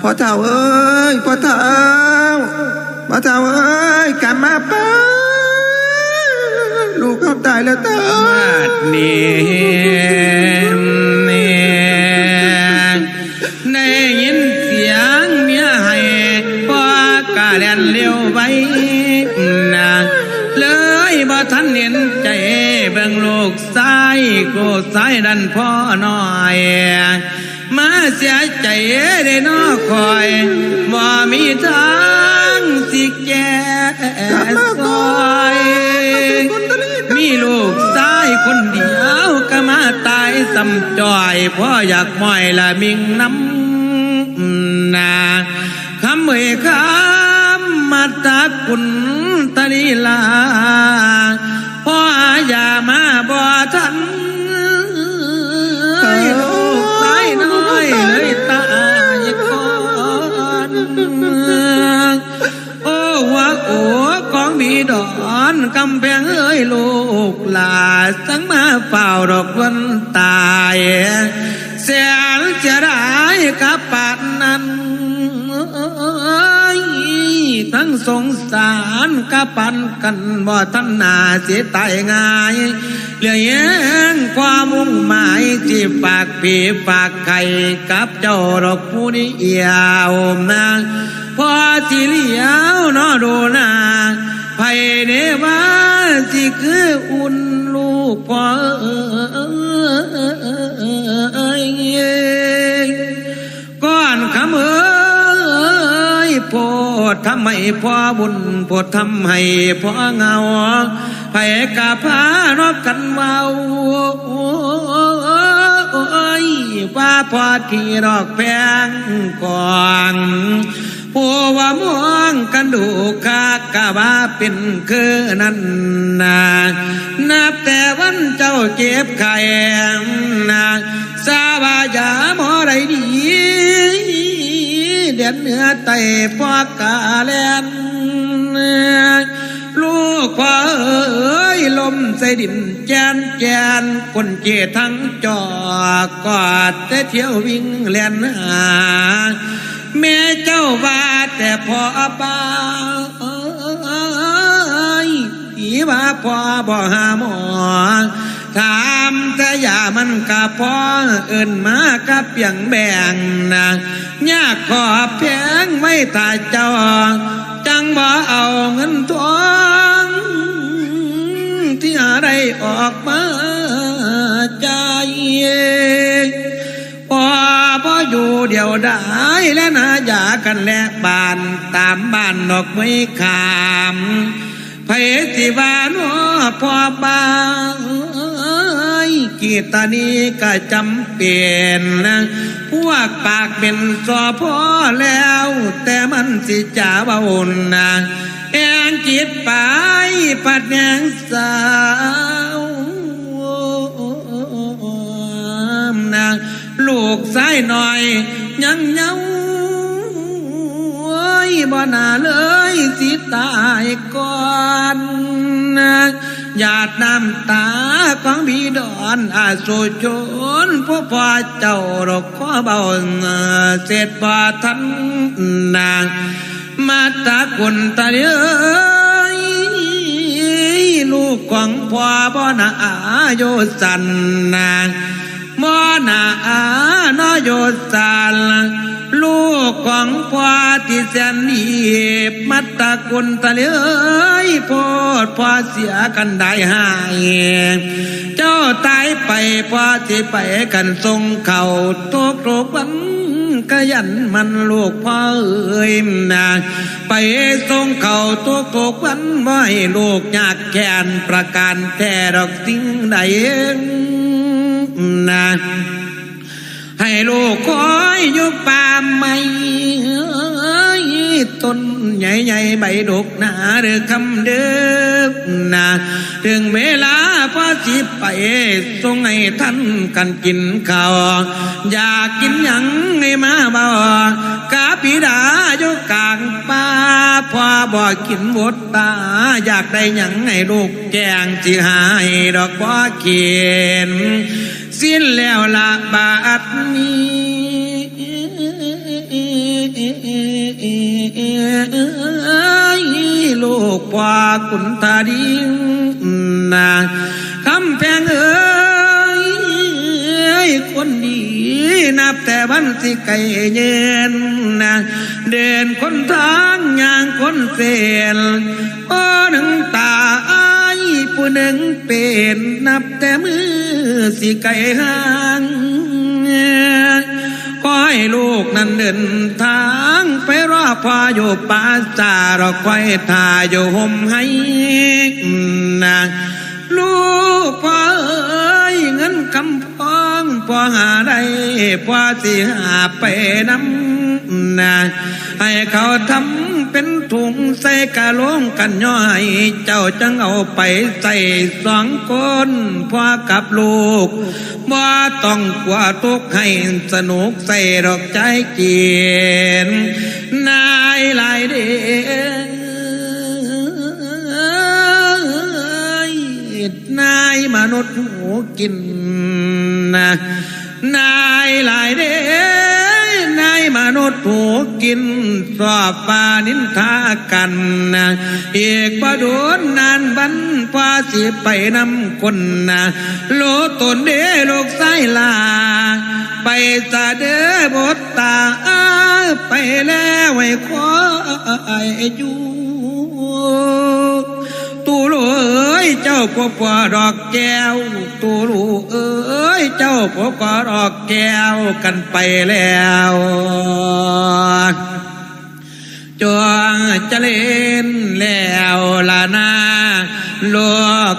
พ่อเฒ่าเอ้ยพ่อเฒ่าพ่อเฒ่าเอ้ยกลับมาป้าลูกเขาตายแล้วเต้ามาดนี้ได้ยินเสียงเมียให้พ่อกาเลียนเลี้ยวไว้นะเลยบ่ทันเห็นใจเบิ่งลูกซ้ายกูซ้ายดันพ่อหน้อย มาเสียใจได้นอคอยบ่มีทางสิแก่ซอย มีลูกชายคนเดียวก็มาตายสำจอยพ่ออยากม้อยละมิงน้ำนาคำเอ่ยคำมาตากุนตะลีลาพ่ออย่ามาบ่ทัน กำแพงเอ้ยลูกหลาสังมาเฝ้าดอกวันตายเสียงจะได้กับปาดนั้นทั้งสงสารกับปันกันบ่ทันนาเสียตายง่ายเหลือแย้งความมุ่งหมายที่ฝากผีฝากไข่กับเจ้าดอกผู้นี้เอี่ยวนะพอสิเลี้ยวนอดูนา ไผเนว่าสิคืออุ่นลูกพ่อเอ้ยก่อนคำเอ้ยโพดทำให้พ่อบุญโพดทำให้พ่อเงาไผกะพานอกกันเมาว่าพอที่ดอกแพงก่อน ผู้ว่ามองกันดูคากะว่าเป็นคือนั้นนานับแต่วันเจ้าเจ็บไข้นาสาบายาหมอไรดีเด็ดเนื้อไตพอกาแลนลูกพ่อเอ้ยลมใส่ดินแจนแจนคนเจทั้งจอกอดแต่เที่ยววิ่งเล่นหาแม่เจ้าว่า พอบ้าอีว่าพอบ่หาหมอถามแต่ยามันกะพอเอินมากับเปียงแบ่งนะยากขอแพงไม่ตาเจ้า จังบ่เอาเงินทองที่หาได้ออกมาใจ ออยู่เดียวได้และนาอยากันและบานตามบ้านนอกไม่ขามไผสิวานอพอบางกีตานีก็จำเป็นนะพวกปากเป็นสอพอแล้ว แต่มันสิจ่าเบานะแองจิตไปปัดแยงสา กสายหน่อย ยังเย้าโอ้ยบ่น่าเลยสิตายก่อนหยาดน้ำตาของบีดอนอาสุชนผู้พ่อเจ้าดอกขอเบาเสร็จบ่ทันนาง มาตากุนตาเอ้ยลูกของพ่อบ่นาอาโยสันนา มอนาอานโยสันลูกของพ่อที่แสนดีมัตตะกุลตะเลยโพดพ่อเสียกันได้หายเจ้าตายไปพ่อที่ไปกันทรงเข่าทุกทุกวันกยันมันลูกพ่อเอ้ยนะไปส่งเข่าทุกทุกวันไม่ลูกยากแค้นประการแท้ดอกสิ่งใด นะให้ลูกคอยอยู่ป่าไม่ต้นใหญ่ๆใบดกหนาหรือคำเดิมนะถึงเวลาพอสิไปส่งให้ท่านกันกินข้าวอยากกินหยังให้มาบอกกาปิดาอยู่กา บอกกินบดตา อยากได้หยังให้ลูกแกงสิหายดอกบ่เขียนสิ้นแล้วละบาทนี้ลูกพ่อคุณตาดิงนาคำแพงเอ้ยคนดีนับแต่วันที่ไกลเย็นนะ เดินคนทางอย่างคนเสียนอ้หนึ่งตาอายผู้หนึ่งเป็นนับแต่มือสิไกลห่างขอให้ลูกนั้นเดินทางไปรอพออยู่ป่าจารอคอยทาอยู่ห่มให้นะลูกพ่อ พ่อหาได้พอสิหาไปน้ำนะให้เขาทำเป็นถุงใส่กะโลงกันย่อย เจ้าจังเอาไปใส่สองคนพ่อกับลูกบ่าต้องกลัวทุกให้สนุกใส่ดอกใจเกียนนายหลายเดนายมนุษย์หูกิน นายหลายเดนายมนุษย์หูกกินสอบปานินทากันนะเอกประโดนนานบันพาสิไปนำคนนะโลตนเดโลกไสลา ไปสะเดอบทตาไปแล้วไว้ขอไอ้อยู่ ยเจ้าพ่อพ่อดอกแก้วตูลูเอ้ยเจ้าพ่อพ่อดอกแก้วกันไปแล้วจวงจะเล่นแล้วละนาโลก